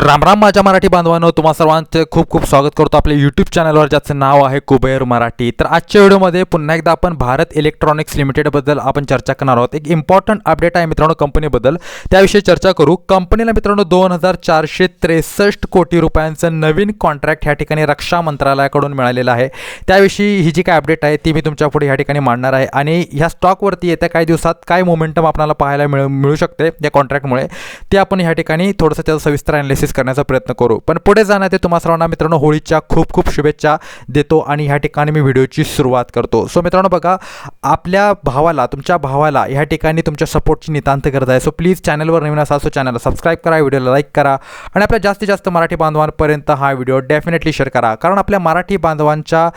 तर रामराम माझ्या मराठी बांधवांनो तुम्हा सर्वांचं खूप खूप स्वागत करतो आपल्या यूट्यूब चॅनलवर ज्याचं नाव आहे कुबेर मराठी. तर आजच्या व्हिडिओमध्ये पुन्हा एकदा आपण भारत इलेक्ट्रॉनिक्स लिमिटेडबद्दल आपण चर्चा करणार आहोत. एक इम्पॉर्टंट अपडेट आहे मित्रांनो कंपनीबद्दल. त्याविषयी चर्चा करू. कंपनीला मित्रांनो दोन हजार चारशे त्रेसष्ट कोटी रुपयांचं नवीन कॉन्ट्रॅक्ट ह्या ठिकाणी रक्षा मंत्रालयाकडून मिळालेलं आहे. त्याविषयी ही जी काय अपडेट आहे ती मी तुमच्यापुढे ह्या ठिकाणी मांडणार आहे. आणि ह्या स्टॉकवरती येत्या काही दिवसात काय मोमेंटम आपल्याला पाहायला मिळू मिळू शकते या कॉन्ट्रॅक्टमुळे ते आपण ह्या ठिकाणी थोडंसं त्याचं सविस्तर अनालिसिस करण्याचा प्रयत्न करू. पण पुढे जाण्यात तुम्हा सर्वांना मित्रांनो होळीच्या खूप खूप शुभेच्छा देतो आणि ह्या ठिकाणी मी व्हिडिओची सुरुवात करतो. सो मित्रांनो बघा आपल्या भावाला तुमच्या भावाला ह्या ठिकाणी तुमच्या सपोर्टची नितांत गरज आहे. सो प्लीज चॅनलवर नवीन असा सो चॅनलला सबस्क्राईब करा व्हिडिओला लाईक करा आणि आपल्या जास्तीत जास्त मराठी बांधवांपर्यंत हा व्हिडिओ डेफिनेटली शेअर करा. कारण आपल्या मराठी बांधवांच्या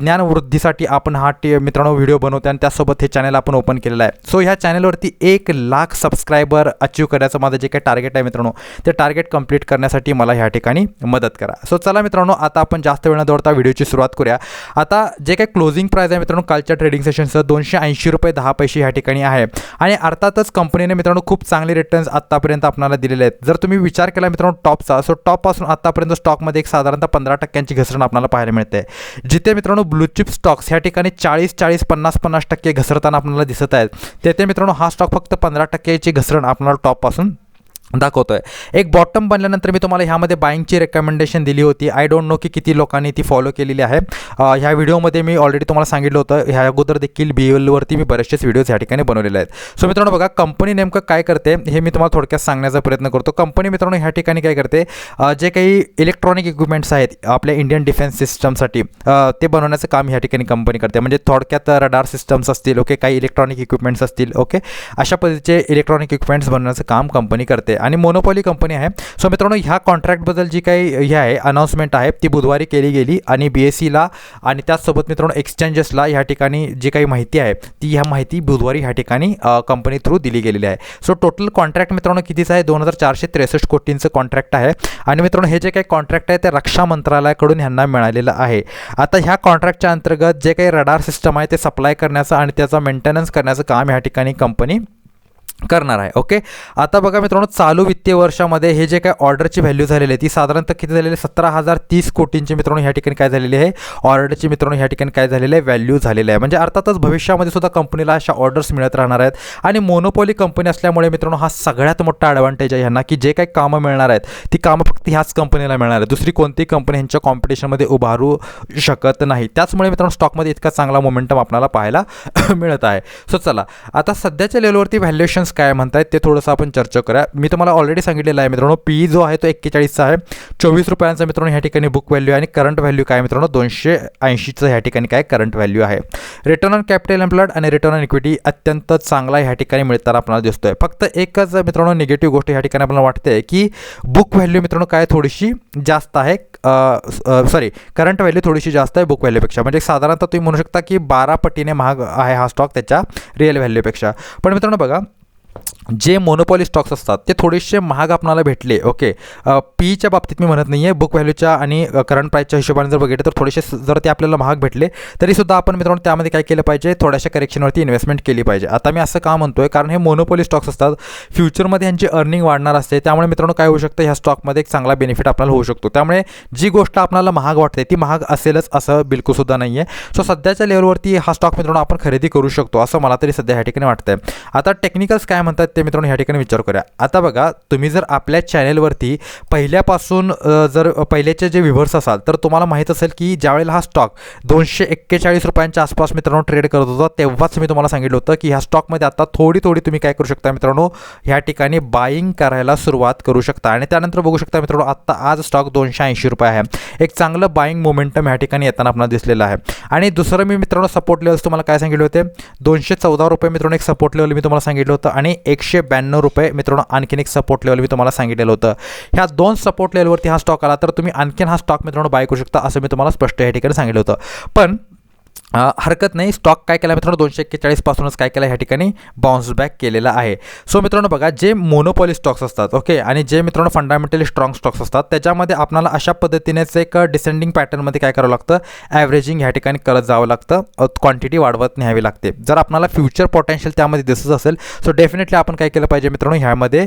ज्ञानवृद्धीसाठी आपण हा टी मित्रांनो व्हिडिओ बनवतो आणि त्यासोबत हे चॅनल आपण ओपन केलेलं आहे. सो ह्या चॅनलवरती एक लाख सबस्क्रायबर अचीव करायचं माझं जे काही टार्गेट आहे मित्रांनो ते टार्गेट कंप्लीट करण्यासाठी मला ह्या ठिकाणी मदत करा. सो चला मित्रांनो आता आपण जास्त वेळ न दौडता व्हिडिओची सुरुवात करूया. आता जे काही क्लोजिंग प्राईस आहे मित्रांनो कालच्या ट्रेडिंग सेशनचं दोनशे ऐंशी रुपये दहा पैसे ह्या ठिकाणी आहे. आणि अर्थातच कंपनीने मित्रांनो खूप चांगले रिटर्न्स आत्तापर्यंत आपल्याला दिलेले आहेत. जर तुम्ही विचार केला मित्रांनो टॉपचा सो टॉपपासून आत्तापर्यंत स्टॉकमध्ये एक साधारणतः पंधरा टक्क्यांची घसरण आपल्याला पाहायला मिळते. जिथे मित्रांनो ब्लूचिप स्टॉक्स ह्या ठिकाणी चाळीस चाळीस पन्नास पन्नास टक्के घसरताना आपल्याला दिसत आहेत. तेथे मित्रांनो हा स्टॉक फक्त पंधरा टक्क्याची घसरण आपल्याला टॉपपासून दाखवतोय. एक बॉटम बनल्यानंतर मी तुम्हाला ह्यामध्ये बाईंगची रेकमेंडेशन दिली होती. आय डोंट नो की किती लोकांनी ती फॉलो केलेली आहे. ह्या व्हिडिओमध्ये मी ऑलरेडी तुम्हाला सांगितलं होतं. ह्या अगोदर देखील बी एलवरती मी बरेचसेच व्हिडिओज ह्या ठिकाणी बनवलेले आहेत. सो मित्रांनो बघा कंपनी नेमकं काय करते हे मी तुम्हाला थोडक्यात सांगण्याचा प्रयत्न करतो. कंपनी मित्रांनो ह्या ठिकाणी काय करते जे काही इलेक्ट्रॉनिक इक्विपमेंट्स आहेत आपल्या इंडियन डिफेन्स सिस्टमसाठी ते बनवण्याचं काम ह्या ठिकाणी कंपनी करते. म्हणजे थोडक्यात रडार सिस्टम्स असतील ओके काही इलेक्ट्रॉनिक इक्विपमेंट्स असतील ओके अशा पद्धतीचे इलेक्ट्रॉनिक इक्विपमेंट्स बनवण्याचं काम कंपनी करते. आणि मोनोपॉली कंपनी आहे. सो मित्रांनो ह्या कॉन्ट्रॅक्टबद्दल जी काही हे आहे अनाऊन्समेंट आहे ती बुधवारी केली गेली आणि बी एस सीला आणि त्याचसोबत मित्रांनो एक्सचेंजेसला ह्या ठिकाणी जी काही माहिती आहे ती ह्या माहिती बुधवारी ह्या ठिकाणी कंपनी थ्रू दिली गेलेली आहे. सो टोटल कॉन्ट्रॅक्ट मित्रांनो कितीचं आहे? दोन हजार चारशे त्रेसष्ट कोटींचं कॉन्ट्रॅक्ट आहे. आणि मित्रांनो हे जे काही कॉन्ट्रॅक्ट आहे ते रक्षा मंत्रालयाकडून ह्यांना मिळालेलं आहे. आता ह्या कॉन्ट्रॅक्टच्या अंतर्गत जे काही रडार सिस्टम आहे ते सप्लाय करण्याचं आणि त्याचा मेंटेनन्स करण्याचं काम ह्या ठिकाणी कंपनी करणार आहे ओके आता बघा मित्रांनो चालू वित्तीय वर्षामध्ये हे जे काय ऑर्डरची व्हॅल्यू झालेली आहे ती साधारणतः किती झालेली आहे? सतरा हजार तीस कोटींची मित्रांनो ह्या ठिकाणी काय झालेली आहे? ऑर्डरची मित्रांनो ह्या ठिकाणी काय झालेलं आहे? व्हॅल्यू झालेलं आहे. म्हणजे अर्थातच भविष्यामध्ये सुद्धा कंपनीला अशा ऑर्डर्स मिळत राहणार आहेत. आणि मोनोपॉली कंपनी असल्यामुळे मित्रांनो हा सगळ्यात मोठा ॲडव्हान्टेज आहे ह्यांना की जे काही कामं मिळणार आहेत ती कामं फक्त ह्याच कंपनीला मिळणार आहेत. दुसरी कोणतीही कंपनी ह्यांच्या कॉम्पिटिशनमध्ये उभारू शकत नाही. त्याचमुळे मित्रांनो स्टॉकमध्ये इतका चांगला मोमेंटम आपल्याला पाहायला मिळत आहे. सो चला. आता सध्याच्या लेवलवरती व्हॅल्युएशन्स काय म्हणतायत ते थोडंसं आपण चर्चा करूया. मी तुम्हाला ऑलरेडी सांगितलेलं आहे मित्रांनो पी जो आहे तो एक्केचाळीसचा आहे. चोवीस रुपयांचा मित्रांनो ह्या ठिकाणी बुक व्हॅल्यू आहे आणि करंट व्हॅल्यू काय मित्रांनो दोनशे ऐंशीचं ह्या ठिकाणी काय करंट व्हॅल्यू आहे. रिटर्न ऑन कॅपिटल एम्प्लॉयड आणि रिटर्न ऑन इक्विटी अत्यंत चांगला ह्या ठिकाणी मिळताना आपल्याला दिसतोय. फक्त एकच मित्रांनो निगेटिव्ह गोष्ट ह्या ठिकाणी आपल्याला वाटते की बुक व्हॅल्यू मित्रांनो काय थोडीशी जास्त आहे सॉरी करंट व्हॅल्यू थोडीशी जास्त आहे बुक व्हॅल्यूपेक्षा म्हणजे साधारणतः तुम्ही म्हणू शकता की बारा पटीने महाग आहे हा स्टॉक त्याच्या रिअल व्हॅल्यूपेक्षा पण मित्रांनो बघा जे मोनोपॉली स्टॉक्स असतात ते थोडेसे महाग आपणाला भेटले ओके पीईच्या बाबतीत मी म्हणत नाही आहे बुक व्हॅल्यूच्या आणि करंट प्राईसच्या हिशोबाने जर बघितलं तर थोडेसे जर ते आपल्याला महाग भेटले तरीसुद्धा आपण मित्रांनो त्यामध्ये काय केलं पाहिजे थोड्याशा करेक्शनवरती इन्व्हेस्टमेंट केली पाहिजे. आता मी असं का म्हणतो आहे कारण हे मोनोपॉली स्टॉक्स असतात फ्युचरमध्ये यांची अर्निंग वाढणार असते त्यामुळे मित्रांनो काय होऊ शकतं ह्या स्टॉकमध्ये एक चांगला बेनिफिट आपल्याला होऊ शकतो. त्यामुळे जी गोष्ट आपल्याला महाग वाटते ती महाग असेलच असं बिलकुलसुद्धा नाही आहे सो सध्याच्या लेवलवरती हा स्टॉक मित्रांनो आपण खरेदी करू शकतो असं मला तरी सध्या ह्या ठिकाणी वाटतं आहे आता टेक्निकल्स काय म्हणतात ते मित्रांनो ह्या ठिकाणी विचार करूया. आता बघा तुम्ही जर आपल्या चॅनेलवरती पहिल्यापासून जर पहिल्याचे जे व्ह्युअर्स असाल तर तुम्हाला माहीत असेल की ज्यावेळेला हा स्टॉक दोनशे एक्केचाळीस रुपयांच्या आसपास मित्रांनो ट्रेड करत होता तेव्हाच मी तुम्हाला सांगितलं होतं की ह्या स्टॉकमध्ये आता थोडी थोडी तुम्ही काय करू शकता मित्रांनो ह्या ठिकाणी बाईंग करायला सुरुवात करू शकता. आणि त्यानंतर बघू शकता मित्रांनो आत्ता आज स्टॉक दोनशे ऐंशी रुपये आहे. एक चांगलं बाईंग मोमेंटम ह्या ठिकाणी येताना आपल्याला दिसलेलं आहे. आणि दुसरं मी मित्रांनो सपोर्ट लेवल्स तुम्हाला काय सांगितले होते? दोनशे चौदा रुपये मित्रांनो एक सपोर्ट लेवल मी तुम्हाला सांगितलं होतं. आणि एकशे ब्याण्णव रुपये मित्रांनो आणखीन एक सपोर्ट लेवल मी तुम्हाला सांगितलेलं होतं. ह्या दोन सपोर्ट लेवलवरती हा स्टॉक आला तर तुम्ही आणखीन हा स्टॉक मित्रांनो बाय करू शकता असं मी तुम्हाला स्पष्ट या ठिकाणी सांगितलं होतं. पण हरकत नाही. स्टॉक काय केला मित्रांनो? दोनशे एक्केचाळीसपासूनच काय केलं ह्या ठिकाणी? बाउन्स बॅक केलेला आहे. सो मित्रांनो बघा जे मोनोपॉली स्टॉक्स असतात ओके आणि जे मित्रांनो फंडामेंटली स्ट्रॉंग स्टॉक्स असतात त्याच्यामध्ये आपल्याला अशा पद्धतीनेच एक डिसेंडिंग पॅटर्नमध्ये काय करावं लागतं? ॲव्हरेजिंग ह्या ठिकाणी करत जावं लागतं. क्वांटिटी वाढवत न्यावी लागते. जर आपल्याला फ्युचर पोटेन्शियल त्यामध्ये दिसत असेल सो डेफिनेटली आपण काय केलं पाहिजे मित्रांनो? ह्यामध्ये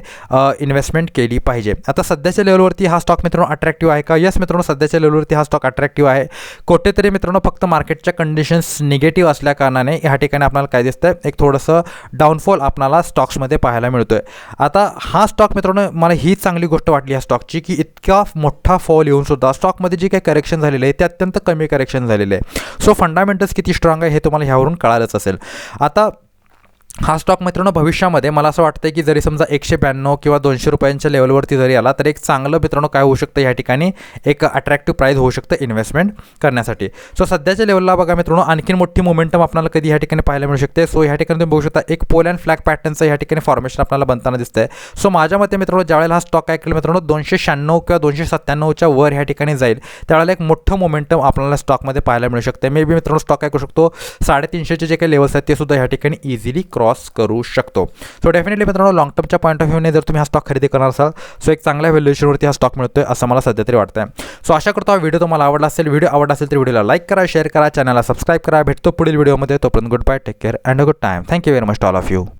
इन्व्हेस्टमेंट केली पाहिजे. आता सध्याच्या लेवलवरती हा स्टॉक मित्रांनो अट्रॅक्टिव्ह आहे का? यस मित्रांनो सध्याच्या लेवलवरती हा स्टॉक अट्रॅक्टिव्ह आहे. कुठेतरी मित्रांनो फक्त मार्केटच्या कंडिशन कंडिशन्स निगेटिव्ह असल्याकारणाने ह्या ठिकाणी आपल्याला काय दिसतं एक थोडंसं डाऊनफॉल आपल्याला स्टॉक्समध्ये पाहायला मिळतो आहे आता हा स्टॉक मित्रांनो मला ही चांगली गोष्ट वाटली ह्या स्टॉकची की इतका मोठा फॉल येऊन सुद्धा स्टॉकमध्ये जे काही करेक्शन झालेलं आहे ते अत्यंत कमी करेक्शन झालेलं आहे. सो फंडामेंटल्स किती स्ट्रॉंग आहे हे तुम्हाला ह्यावरून कळालंच असेल. आता हा स्टॉक मित्रांनो भविष्यामध्ये मला असं वाटतं की जरी समजा एकशे ब्याण्णव किंवा दोनशे रुपयांच्या लेवलवरती जरी आला तर एक चांगलं मित्रांनो काय होऊ शकतं या ठिकाणी? एक अट्रॅक्टिव्ह प्राईज होऊ शकतं इन्व्हेस्टमेंट करण्यासाठी. सो सध्याच्या लेवलला बघा मित्रांनो आणखीन मोठी मोमेंटम आपल्याला कधी ह्या ठिकाणी पाहायला मिळू शकते? सो ह्या ठिकाणी तुम्ही बघू शकता एक पोल अँड फ्लॅग पॅटर्नचं ह्या ठिकाणी फॉर्मेशन आपल्याला बनताना दिसतंय. सो माझ्या मते मित्रांनो ज्यावेळेला हा स्टॉक काय केलं मित्रांनो दोनशे शहाण्णव किंवा दोनशे सत्त्याण्णवच्या वर ह्या ठिकाणी जाईल त्यावेळेला एक मोठं मोमेंटम आपल्याला स्टॉकमध्ये पाहायला मिळू शकते मे बी मित्रांनो स्टॉक काय करू शकतो. साडेतीनशेचे जे काही लेवल्स आहेत ते सुद्धा ह्या ठिकाणी इझिली क्रॉस करू शकतो. सो डेफिनेटली मित्रांनो लॉंग टर्मच्या पॉईंट ऑफ व्ह्यूने जर तुम्ही हा स्टॉक खरेदी करणार असाल सो एक चांगल्या व्हॅल्युएशनवरती हा स्टॉक मिळतोय असं मला सध्या तरी वाटतं सो आशा करतो हा व्हिडिओ तुम्हाला आवडला असेल. व्हिडिओ आवडला असेल तर व्हिडिओला लाईक करा शेअर करा चॅनलला सबस्क्राईब करा. भेटतो पुढील व्हिडिओमध्ये तोपर्यंत good bye take care and a good time thank you very much all of you